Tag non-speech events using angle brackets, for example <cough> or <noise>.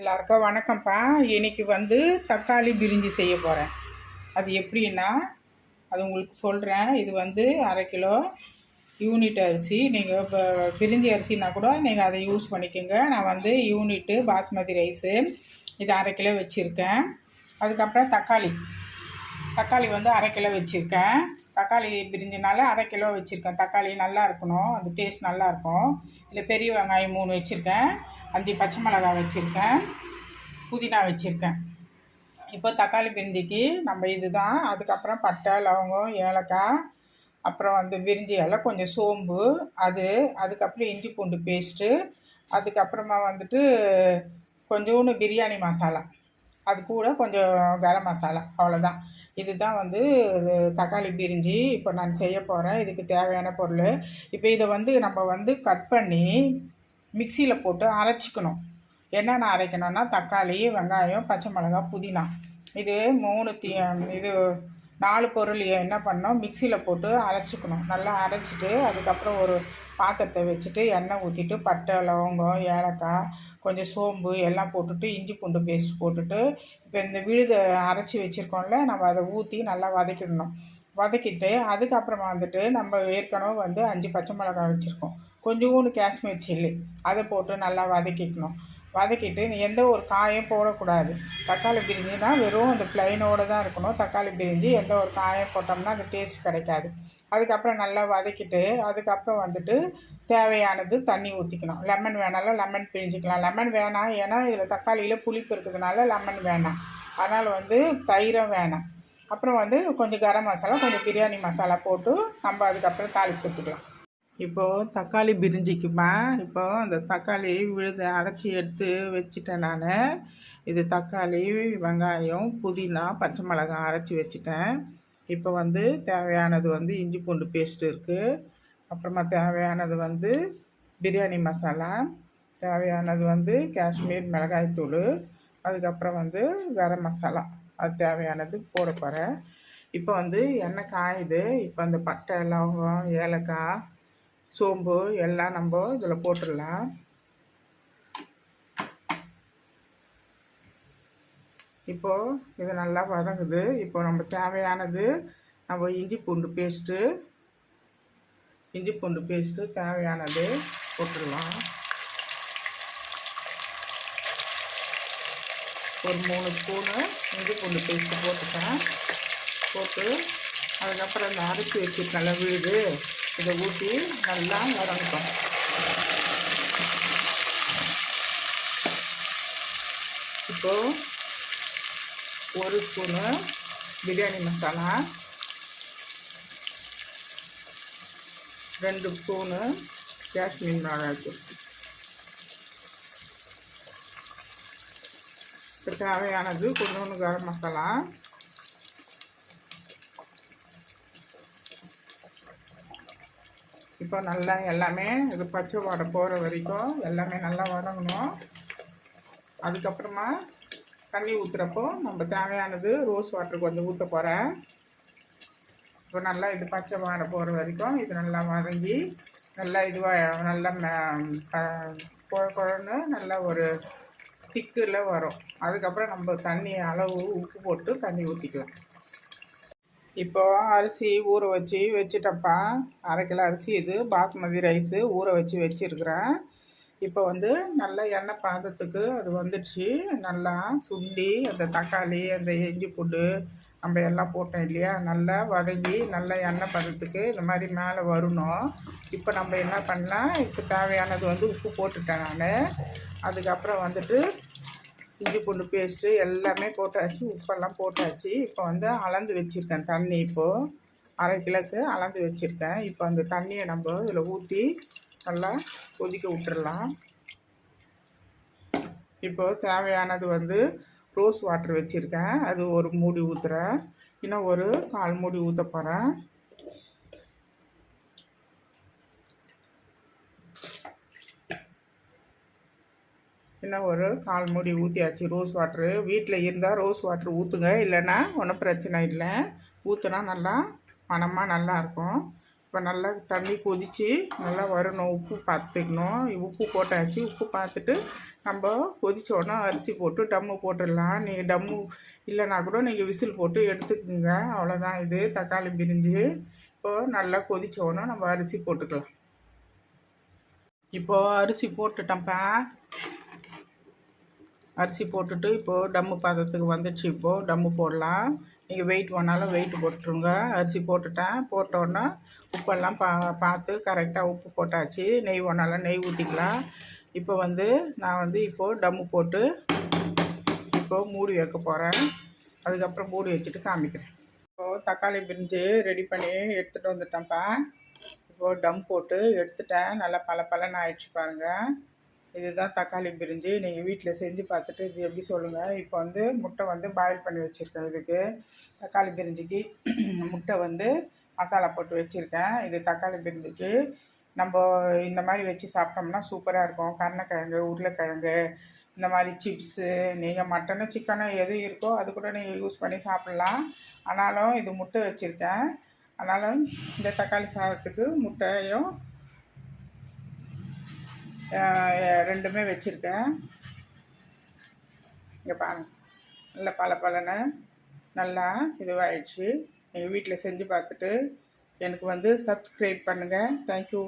எல்லாருக்கும் வணக்கம்ப்பா. இன்னைக்கு வந்து தக்காளி பிரிஞ்சி செய்ய போகிறேன் அது எப்படின்னா அது உங்களுக்கு சொல்கிறேன் இது வந்து அரை கிலோ யூனிட் அரிசி. நீங்கள் இப்போ பிரிஞ்சி அரிசினா கூட நீங்கள் அதை யூஸ் பண்ணிக்கோங்க. நான் வந்து யூனிட்டு பாஸ்மதி ரைஸு இது அரை கிலோ வச்சுருக்கேன். அதுக்கப்புறம் தக்காளி. தக்காளி வந்து அரை கிலோ வச்சுருக்கேன். தக்காளி பிரிஞ்சினால அரை கிலோ வச்சுருக்கேன். தக்காளி நல்லா இருக்கணும். அது டேஸ்ட் நல்லா இருக்கும். இல்லை பெரிய வெங்காயம் மூணு வச்சுருக்கேன். அஞ்சு பச்சை மிளகாய் வச்சுருக்கேன். புதினா வச்சுருக்கேன். இப்போ தக்காளி பிரிஞ்சிக்கு நம்ம இதுதான். அதுக்கப்புறம் பட்டை லவங்கம் ஏலக்காய் அப்புறம் வந்து பிரிஞ்சி இலை கொஞ்சம் சோம்பு அது அதுக்கப்புறம் இஞ்சி பூண்டு பேஸ்ட்டு அதுக்கப்புறமா வந்துட்டு கொஞ்சோண்டு பிரியாணி மசாலா. அது கூட கொஞ்சம் கரம் மசாலா அவ்வளோதான் இதுதான் வந்து தக்காளி பிரிஞ்சு இப்போ நான் செய்ய போகிறேன் இதுக்கு தேவையான பொருள். இப்போ இதை வந்து நம்ம வந்து கட் பண்ணி மிக்சியில் போட்டு அரைச்சிக்கணும். என்னென்ன அரைக்கணும்னா தக்காளி வெங்காயம் பச்சை மிளகாய் புதினா. இது மூணு தீ இது நாலு பொருளையும் என்ன பண்ணோம்? மிக்சியில் போட்டு அரைச்சிக்கணும். நல்லா அரைச்சிட்டு அதுக்கப்புறம் ஒரு பாத்திரத்தை வச்சுட்டு எண்ணெய் ஊற்றிட்டு பட்டை லவங்கம் ஏலக்காய் கொஞ்சம் சோம்பு எல்லாம் போட்டுட்டு இஞ்சி பூண்டு பேஸ்ட் போட்டுட்டு இப்போ இந்த விழுதை அரைச்சி வச்சுருக்கோம்ல நம்ம அதை ஊற்றி நல்லா வதக்கிடணும். வதக்கிட்டு அதுக்கப்புறமா வந்துட்டு நம்ம ஏற்கனவே வந்து அஞ்சு பச்சை மிளகாய் வச்சுருக்கோம். கொஞ்சோண்டு காஷ்மீர் சில்லி அதை போட்டு நல்லா வதக்கிக்கணும். வதக்கிட்டு நீ எந்த ஒரு காயும் போடக்கூடாது. தக்காளி பிரிஞ்சுனா வெறும் அந்த பிளைனோடு தான் இருக்கணும். தக்காளி பிரிஞ்சு எந்த ஒரு காயம் போட்டோம்னா அந்த டேஸ்ட் கிடைக்காது. அதுக்கப்புறம் நல்லா வதக்கிட்டு அதுக்கப்புறம் வந்துட்டு தேவையானது தண்ணி ஊற்றிக்கணும் லெமன் வேணாலும் லெமன் பிரிஞ்சிக்கலாம். லெமன் வேணாம். ஏன்னா இதில் தக்காளியில் புளிப்பு இருக்கிறதுனால லெமன் வேணாம். அதனால் வந்து தயிரும் வேணாம். அப்புறம் வந்து கொஞ்சம் கரம் மசாலா கொஞ்சம் பிரியாணி மசாலா போட்டு நம்ம அதுக்கப்புறம் தாளிப்பு ஊற்றிக்கலாம் இப்போது தக்காளி பிரிஞ்சிக்குமா? இப்போது அந்த தக்காளி விழுது அரைச்சி எடுத்து வச்சுட்டேன் நான். இது தக்காளி வெங்காயம் புதினா பச்சை மிளகாய் அரைச்சி வச்சுட்டேன். இப்போ வந்து தேவையானது வந்து இஞ்சி பூண்டு பேஸ்ட் இருக்குது அப்புறமா தேவையானது வந்து பிரியாணி மசாலா தேவையானது வந்து காஷ்மீர் மிளகாய்த்தூள் அதுக்கப்புறம் வந்து கரம் மசாலா. அது தேவையானது போட போகிறேன் இப்போ வந்து எண்ணெய் காயுது. இப்போ அந்த பட்டை லவங்கம் ஏலக்காய் சோம்பு எல்லாம் நம்ம இதில் போட்டுடலாம். இப்போது இது நல்லா வதங்குது. இப்போ நம்ம தேவையானது நம்ம இஞ்சி பூண்டு பேஸ்ட்டு இஞ்சி பூண்டு பேஸ்ட்டு தேவையானது போட்டுடலாம். ஒரு மூணு ஸ்பூனு இஞ்சி பூண்டு பேஸ்ட்டு போட்டுட்டேன் போட்டு அதுக்கப்புறம் இந்த அரிசி வச்சு வீடு. இதை ஊற்றி நல்லா வதங்கட்டும் இப்போது ஒரு ஸ்பூனு பிரியாணி மசாலா ரெண்டு ஸ்பூனு காஷ்மீர் மிளகாய்த்தூள் இப்போ தேவையானது கொஞ்சோண்டு கரம் மசாலா இப்போ நல்லா எல்லாமே இது பச்சை வாடை போகிற வரைக்கும் எல்லாமே நல்லா வதங்கணும். அதுக்கப்புறமா தண்ணி ஊற்றுறப்போ நம்ம தேவையானது ரோஸ் வாட்டர் கொஞ்சம் ஊற்ற போகிறேன் இப்போ நல்லா இது பச்சை வாடை போகிற வரைக்கும் இது நல்லா வதங்கி நல்லா இதுவாக நல்லா குழ குழன்னு நல்லா ஒரு திக்கில் வரும். அதுக்கப்புறம் நம்ம தண்ணி அளவு உப்பு போட்டு தண்ணி ஊற்றிக்கலாம் இப்போ அரிசி ஊற வச்சு வச்சுட்டப்பா அரை கிலோ அரிசி இது பாஸ்மதி ரைஸு ஊற வச்சு வச்சுருக்குறேன். இப்போ வந்து நல்லா எண்ணெய் பாதத்துக்கு அது வந்துடுச்சு. நல்லா சுண்டி அந்த தக்காளி அந்த இஞ்சி பூண்டு நம்ம எல்லாம் போட்டோம் இல்லையா? நல்லா வதங்கி நல்லா எண்ணெய் பதத்துக்கு இந்த மாதிரி மேலே வரணும். இப்போ நம்ம என்ன பண்ணலாம்? இப்போ தேவையானது வந்து உப்பு போட்டுட்டேன் நான். அதுக்கப்புறம் வந்துட்டு இஞ்சி பூண்டு பேஸ்ட்டு எல்லாமே போட்டாச்சு உப்பெல்லாம் போட்டாச்சு. இப்போ வந்து அளந்து வச்சுருக்கேன் தண்ணி இப்போது அரை கிலோக்கு அளந்து வச்சுருக்கேன். இப்போ அந்த தண்ணியை நம்ம இதில் ஊற்றி நல்லா கொதிக்க விட்டுறலாம். இப்போது தேவையானது வந்து ரோஸ் வாட்டர் வச்சுருக்கேன். அது ஒரு மூடி ஊற்றுறேன் இன்னும் ஒரு கால் மூடி ஊற்ற போகிறேன் இன்னும் ஒரு கால் மூடி ஊற்றியாச்சு ரோஸ் வாட்ரு வீட்டில் இருந்தால் ரோஸ் வாட்ரு ஊற்றுங்க இல்லைன்னா ஒன்றும் பிரச்சனை இல்லை. ஊற்றுனா நல்லா மனமாக நல்லாயிருக்கும் இப்போ நல்லா தண்ணி கொதித்து நல்லா வரணும். உப்பு பார்த்துக்கணும் உப்பு போட்டாச்சு. உப்பு பார்த்துட்டு நம்ம கொதிச்சோன்னா அரிசி போட்டு டம்மு போட்டுடலாம். நீங்கள் டம்மு இல்லைனா கூட நீங்கள் விசில் போட்டு எடுத்துக்கோங்க. அவ்வளோதான் இது தக்காளி பிரிஞ்சு இப்போது நல்லா கொதிச்சோன்னா நம்ம அரிசி போட்டுக்கலாம். இப்போது அரிசி போட்டுட்டேன்ப்பா அரிசி போட்டுட்டு இப்போது டம்மு பாத்திரத்துக்கு வந்துடுச்சு இப்போது டம்மு போடலாம். நீங்கள் வெயிட் வேணாலும் வெயிட் போட்டுருங்க. அரிசி போட்டுட்டேன். போட்டோன்னே உப்பெல்லாம் பா பார்த்து கரெக்டாக உப்பு போட்டாச்சு. நெய் வேணாலும் நெய் ஊற்றிக்கலாம் இப்போ வந்து நான் வந்து இப்போது டம்மு போட்டு இப்போது மூடி வைக்க போகிறேன் அதுக்கப்புறம் மூடி வச்சுட்டு காமிக்கிறேன். இப்போது தக்காளி பிரிஞ்சு ரெடி பண்ணி எடுத்துகிட்டு வந்துட்டேன்ப்பா. இப்போது டம் போட்டு எடுத்துட்டேன். நல்லா பல பலன்னு ஆயிடுச்சு பாருங்கள் இதுதான் தக்காளி பிரிஞ்சு நீங்கள் வீட்டில் செஞ்சு பார்த்துட்டு இது எப்படி சொல்லுங்கள் இப்போ வந்து முட்டை வந்து பாயில் பண்ணி வச்சுருக்கேன் இதுக்கு. தக்காளி பிரிஞ்சிக்கு <clears throat> முட்டை வந்து மசாலா போட்டு வச்சுருக்கேன். இது தக்காளி பிரிஞ்சிக்கு நம்ம இந்த மாதிரி வச்சு சாப்பிட்டோம்னா சூப்பராக இருக்கும். கருணக்கிழங்கு உருளைக்கிழங்கு இந்த மாதிரி சிப்ஸு நீங்கள் மட்டனு சிக்கனு எது இருக்கோ அது கூட நீங்கள் யூஸ் பண்ணி சாப்பிட்லாம். ஆனாலும் இது முட்டை வச்சுருக்கேன். ஆனாலும் இந்த தக்காளி சாதத்துக்கு முட்டையும் ரெண்டுமே வச்சுருக்கேன். இங்கே பாருங்க. நல்லா பல பலனை நல்லா இதுவாகிடுச்சு எங்கள் வீட்டில் செஞ்சு பார்த்துட்டு எனக்கு வந்து சப்ஸ்கிரைப் பண்ணுங்கள் தேங்க்யூ